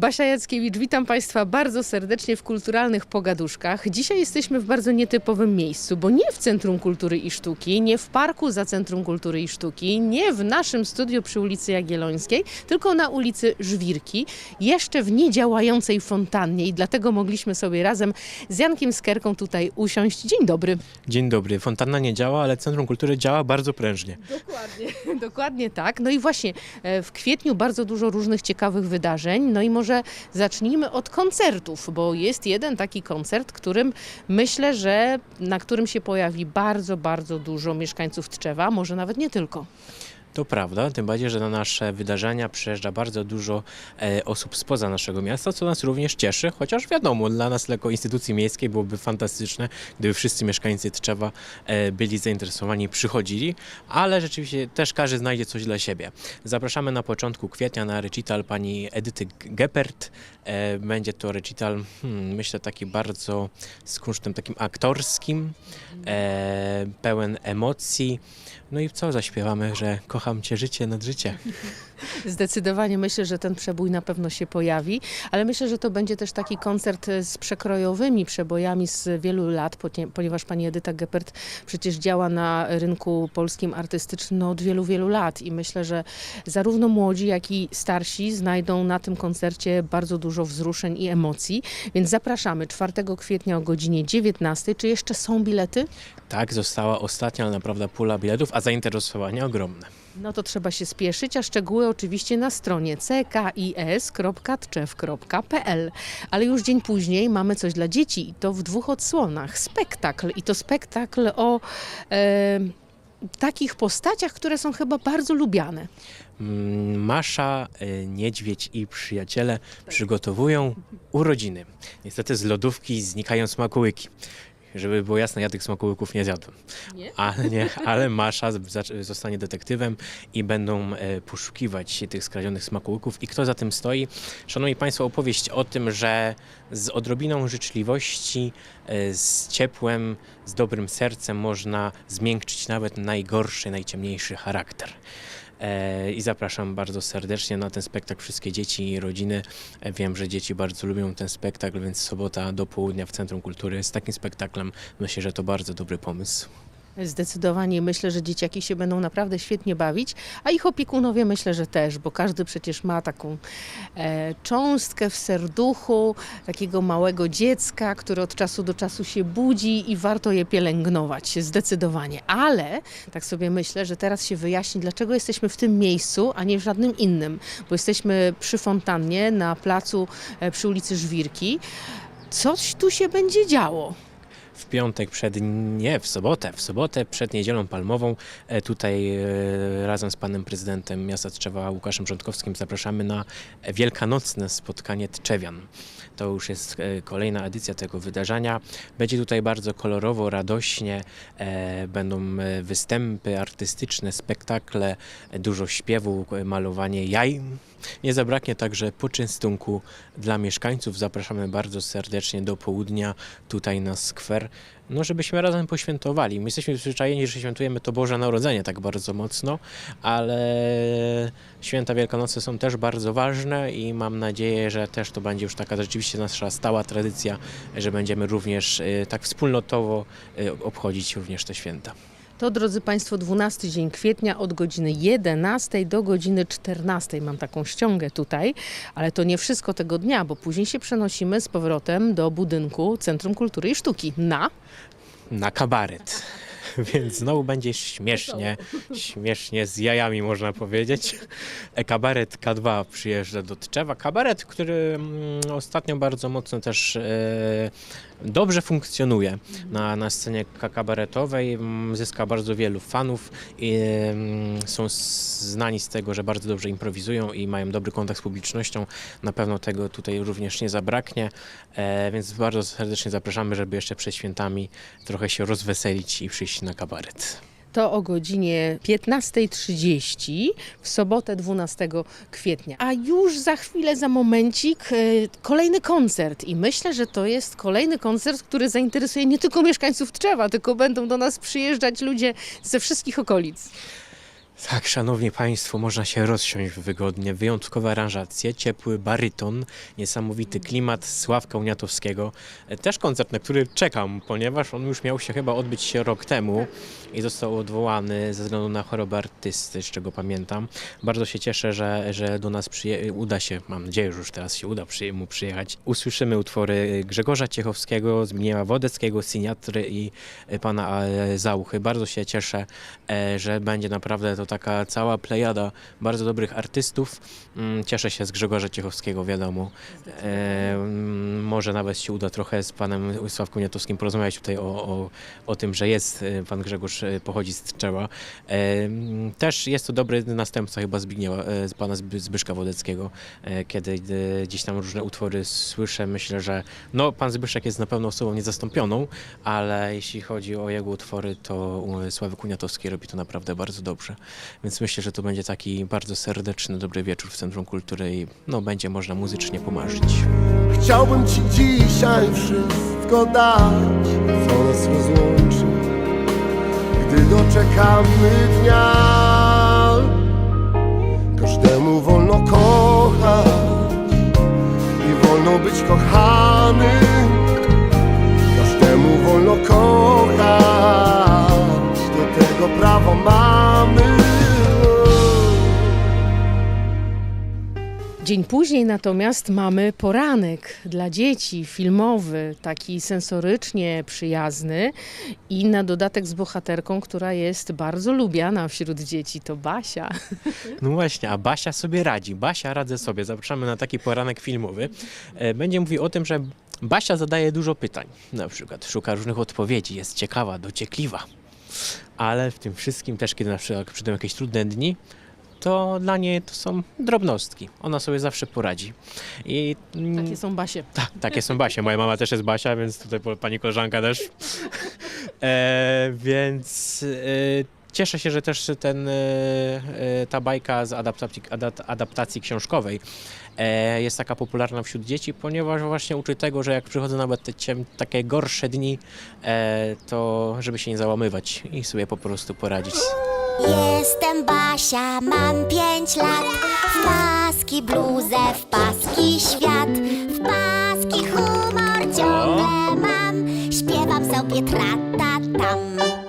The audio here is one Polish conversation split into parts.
Basia Jackiewicz, witam Państwa bardzo serdecznie w Kulturalnych Pogaduszkach. Dzisiaj jesteśmy w bardzo nietypowym miejscu, bo nie w Centrum Kultury i Sztuki, nie w parku za Centrum Kultury i Sztuki, nie w naszym studiu przy ulicy Jagiellońskiej, tylko na ulicy Żwirki, jeszcze w niedziałającej fontannie i dlatego mogliśmy sobie razem z Jankiem Skerką tutaj usiąść. Dzień dobry. Dzień dobry. Fontanna nie działa, ale Centrum Kultury działa bardzo prężnie. Dokładnie. Dokładnie tak. No i właśnie e, w kwietniu bardzo dużo różnych ciekawych wydarzeń. No i może zacznijmy od koncertów, bo jest jeden taki koncert, którym myślę, że na którym się pojawi bardzo, bardzo dużo mieszkańców Tczewa, może nawet nie tylko. To prawda, tym bardziej, że na nasze wydarzenia przyjeżdża bardzo dużo e, osób spoza naszego miasta, co nas również cieszy, chociaż wiadomo, dla nas jako instytucji miejskiej byłoby fantastyczne, gdyby wszyscy mieszkańcy Tczewa e, byli zainteresowani przychodzili, ale rzeczywiście też każdy znajdzie coś dla siebie. Zapraszamy na początku kwietnia na recital pani Edyty Geppert. E, będzie to recital, hmm, myślę, taki bardzo z kunsztem takim aktorskim, e, pełen emocji. No i co zaśpiewamy, że kocham cię życie nad życie. Zdecydowanie myślę, że ten przebój na pewno się pojawi, ale myślę, że to będzie też taki koncert e, z przekrojowymi przebojami z wielu lat, ponie- ponieważ pani Edyta Geppert przecież działa na rynku polskim artystycznym od wielu, wielu lat i myślę, że zarówno młodzi, jak i starsi znajdą na tym koncercie bardzo dużo wzruszeń i emocji, więc zapraszamy 4 kwietnia o godzinie 19. Czy jeszcze są bilety? Tak, została ostatnia, ale naprawdę pula biletów, a zainteresowanie ogromne. No to trzeba się spieszyć, a szczegóły oczywiście na stronie ckis.tczew.pl. Ale już dzień później mamy coś dla dzieci i to w dwóch odsłonach. Spektakl i to spektakl o e, takich postaciach, które są chyba bardzo lubiane. Mm, Masza, y, Niedźwiedź i przyjaciele przygotowują urodziny. Niestety z lodówki znikają smakołyki. Żeby było jasne, ja tych smakołyków nie zjadłem. Nie? Ale, nie, ale Masza zostanie detektywem i będą e, poszukiwać tych skradzionych smakołyków. I kto za tym stoi? Szanowni Państwo, opowieść o tym, że z odrobiną życzliwości, e, z ciepłem, z dobrym sercem można zmiękczyć nawet najgorszy, najciemniejszy charakter. E, I zapraszam bardzo serdecznie na ten spektakl wszystkie dzieci i rodziny. E, Wiem, że dzieci bardzo lubią ten spektakl, więc sobota do południa w Centrum Kultury z takim spektaklem myślę, że to bardzo dobry pomysł. Zdecydowanie myślę, że dzieciaki się będą naprawdę świetnie bawić, a ich opiekunowie myślę, że też, bo każdy przecież ma taką e, cząstkę w serduchu takiego małego dziecka, które od czasu do czasu się budzi i warto je pielęgnować, zdecydowanie. Ale tak sobie myślę, że teraz się wyjaśni, dlaczego jesteśmy w tym miejscu, a nie w żadnym innym, bo jesteśmy przy fontannie na placu e, przy ulicy Żwirki. Coś tu się będzie działo. W piątek przed, nie, w sobotę, w sobotę przed Niedzielą Palmową e, tutaj e, razem z panem prezydentem miasta Tczewa Łukaszem Rządkowskim zapraszamy na wielkanocne spotkanie Tczewian. To już jest e, kolejna edycja tego wydarzenia. Będzie tutaj bardzo kolorowo, radośnie, będą występy artystyczne, spektakle, dużo śpiewu, malowanie jaj. Nie zabraknie także poczęstunku dla mieszkańców. Zapraszamy bardzo serdecznie do południa tutaj na skwer, no żebyśmy razem poświętowali. My jesteśmy przyzwyczajeni, że świętujemy to Boże Narodzenie tak bardzo mocno, ale święta Wielkanocy są też bardzo ważne i mam nadzieję, że też to będzie już taka rzeczywiście nasza stała tradycja, że będziemy również y, tak wspólnotowo y, obchodzić również te święta. To, drodzy Państwo, 12 dzień kwietnia od godziny 11 do godziny 14. Mam taką ściągę tutaj, ale to nie wszystko tego dnia, bo później się przenosimy z powrotem do budynku Centrum Kultury i Sztuki na na kabaret. Więc znowu będzie śmiesznie, śmiesznie z jajami można powiedzieć. E, Kabaret K2 przyjeżdża do Tczewa. Kabaret, który mm, ostatnio bardzo mocno też e, dobrze funkcjonuje na, na scenie ka- kabaretowej. Mm, Zyska bardzo wielu fanów i mm, są znani z tego, że bardzo dobrze improwizują i mają dobry kontakt z publicznością. Na pewno tego tutaj również nie zabraknie, e, więc bardzo serdecznie zapraszamy, żeby jeszcze przed świętami trochę się rozweselić i przyjść na kabaret. To o godzinie 15.30 w sobotę 12 kwietnia. A już za chwilę, za momencik, e, kolejny koncert. I myślę, że to jest kolejny koncert, który zainteresuje nie tylko mieszkańców Tczewa, tylko będą do nas przyjeżdżać ludzie ze wszystkich okolic. Tak, szanowni państwo, można się rozsiąść wygodnie. Wyjątkowe aranżacje, ciepły baryton, niesamowity klimat Sławka Uniatowskiego. E, Też koncert, na który czekam, ponieważ on już miał się chyba odbyć się rok temu i został odwołany ze względu na chorobę artysty, z czego pamiętam. Bardzo się cieszę, że, że do nas uda się, mam nadzieję, że już teraz się uda mu przyjechać. Usłyszymy utwory Grzegorza Ciechowskiego, Zbigniewa Wodeckiego, Siniatry i e, pana e, Zauchy. Bardzo się cieszę, że będzie naprawdę to taka cała plejada bardzo dobrych artystów. Mm, Cieszę się z Grzegorza Ciechowskiego, wiadomo. E, Może nawet się uda trochę z panem Sławką Niatowskim porozmawiać tutaj o, o, o tym, że jest e, pan Grzegorz, e, pochodzi z Tczewa. E, Też jest to dobry następca chyba Zbigniewa, e, z pana Zby- Zbyszka Wodeckiego. Kiedy gdzieś tam różne utwory słyszę, myślę, że no, pan Zbyszek jest na pewno osobą niezastąpioną, ale jeśli chodzi o jego utwory, to Sławek Kuniatowski robi to naprawdę bardzo dobrze. Więc myślę, że to będzie taki bardzo serdeczny, dobry wieczór w Centrum Kultury i no, będzie można muzycznie pomarzyć. Chciałbym ci dzisiaj wszystko dać, co nas rozłączy, gdy doczekamy dnia. Każdemu wolno kochać i wolno być kochanym. Dzień później natomiast mamy poranek dla dzieci, filmowy, taki sensorycznie przyjazny i na dodatek z bohaterką, która jest bardzo lubiana wśród dzieci, to Basia. No właśnie, a Basia sobie radzi. Basia radzę sobie. Zapraszamy na taki poranek filmowy. E, Będzie mówił o tym, że Basia zadaje dużo pytań. Na przykład szuka różnych odpowiedzi, jest ciekawa, dociekliwa. Ale w tym wszystkim też, kiedy na przykład przyjdą jakieś trudne dni, to dla niej to są drobnostki. Ona sobie zawsze poradzi. I mm, Takie są Basie. tak, takie są Basie. Moja mama też jest Basia, więc tutaj po- pani koleżanka też. E, więc e, cieszę się, że też ten, e, e, ta bajka z adaptacji, adap- adaptacji książkowej e, jest taka popularna wśród dzieci, ponieważ właśnie uczy tego, że jak przychodzą nawet te ciem, takie gorsze dni, e, to żeby się nie załamywać i sobie po prostu poradzić. Jestem Basia, mam pięć lat. W paski bluzę, w paski świat. W paski humor ciągle mam. Śpiewam sobie tra-ta-tam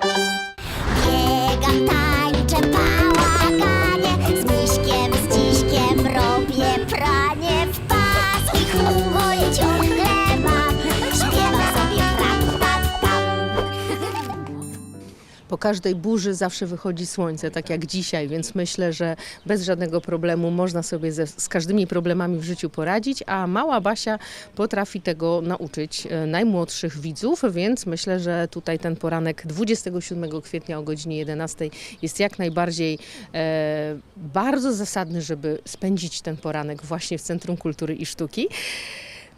każdej burzy zawsze wychodzi słońce, tak jak dzisiaj, więc myślę, że bez żadnego problemu można sobie ze, z każdymi problemami w życiu poradzić, a mała Basia potrafi tego nauczyć e, najmłodszych widzów, więc myślę, że tutaj ten poranek 27 kwietnia o godzinie 11 jest jak najbardziej e, bardzo zasadny, żeby spędzić ten poranek właśnie w Centrum Kultury i Sztuki.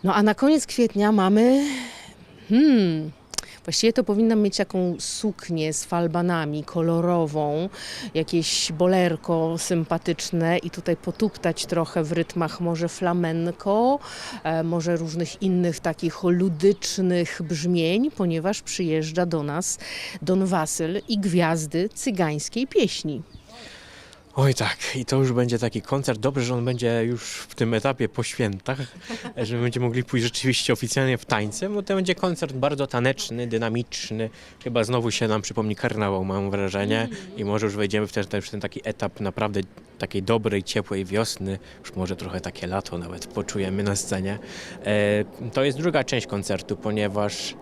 No a na koniec kwietnia mamy Hmm. Właściwie to powinnam mieć taką suknię z falbanami, kolorową, jakieś bolerko sympatyczne i tutaj potuptać trochę w rytmach może flamenko, e, może różnych innych takich ludycznych brzmień, ponieważ przyjeżdża do nas Don Wasyl i gwiazdy cygańskiej pieśni. Oj tak, i to już będzie taki koncert. Dobrze, że on będzie już w tym etapie po świętach, że będziemy mogli pójść rzeczywiście oficjalnie w tańce, bo to będzie koncert bardzo taneczny, dynamiczny. Chyba znowu się nam przypomni karnawał, mam wrażenie. I może już wejdziemy w ten, ten, ten taki etap naprawdę takiej dobrej, ciepłej wiosny. Już może trochę takie lato nawet poczujemy na scenie. E, to jest druga część koncertu, ponieważ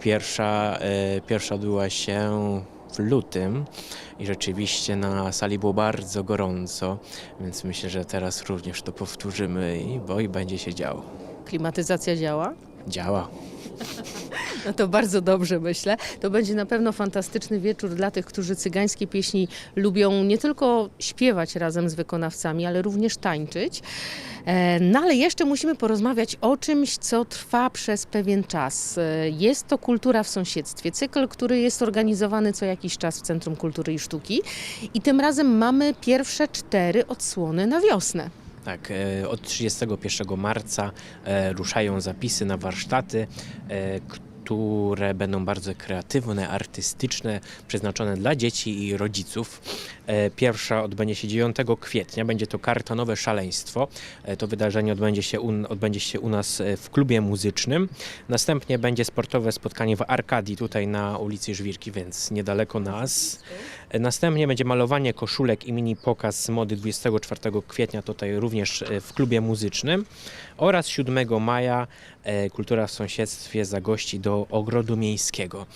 pierwsza, e, pierwsza odbyła się w lutym i rzeczywiście na sali było bardzo gorąco, więc myślę, że teraz również to powtórzymy i bo i będzie się działo. Klimatyzacja działa? Działa. No to bardzo dobrze myślę. To będzie na pewno fantastyczny wieczór dla tych, którzy cygańskie pieśni lubią nie tylko śpiewać razem z wykonawcami, ale również tańczyć. E, No ale jeszcze musimy porozmawiać o czymś, co trwa przez pewien czas. E, Jest to Kultura w sąsiedztwie, cykl, który jest organizowany co jakiś czas w Centrum Kultury i Sztuki. I tym razem mamy pierwsze cztery odsłony na wiosnę. Tak, e, od 31 marca e, ruszają zapisy na warsztaty, e, które będą bardzo kreatywne, artystyczne, przeznaczone dla dzieci i rodziców. E, Pierwsza odbędzie się 9 kwietnia, będzie to kartonowe szaleństwo. E, To wydarzenie odbędzie się u, odbędzie się u nas e, w klubie muzycznym. Następnie będzie sportowe spotkanie w Arkadii, tutaj na ulicy Żwirki, więc niedaleko nas. Następnie będzie malowanie koszulek i mini pokaz mody 24 kwietnia, tutaj również w klubie muzycznym. Oraz 7 maja Kultura w sąsiedztwie zagości do Ogrodu Miejskiego.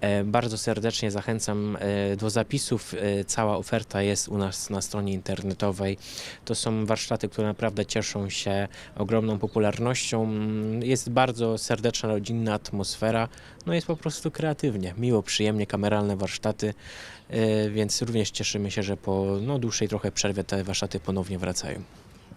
E, Bardzo serdecznie zachęcam e, do zapisów. E, Cała oferta jest u nas na stronie internetowej. To są warsztaty, które naprawdę cieszą się ogromną popularnością. Jest bardzo serdeczna, rodzinna atmosfera. No jest po prostu kreatywnie, miło, przyjemnie, kameralne warsztaty, więc również cieszymy się, że po no, dłuższej trochę przerwie te warsztaty ponownie wracają.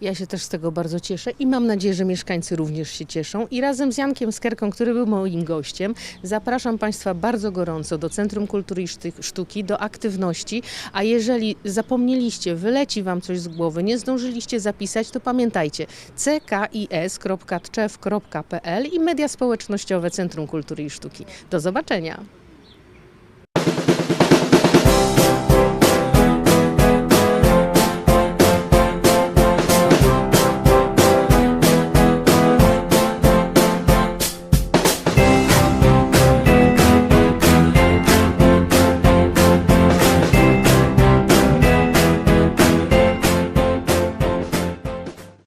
Ja się też z tego bardzo cieszę i mam nadzieję, że mieszkańcy również się cieszą. I razem z Jankiem Skerką, który był moim gościem, zapraszam Państwa bardzo gorąco do Centrum Kultury i Sztuki, do aktywności. A jeżeli zapomnieliście, wyleci Wam coś z głowy, nie zdążyliście zapisać, to pamiętajcie ckis.tczew.pl i media społecznościowe Centrum Kultury i Sztuki. Do zobaczenia!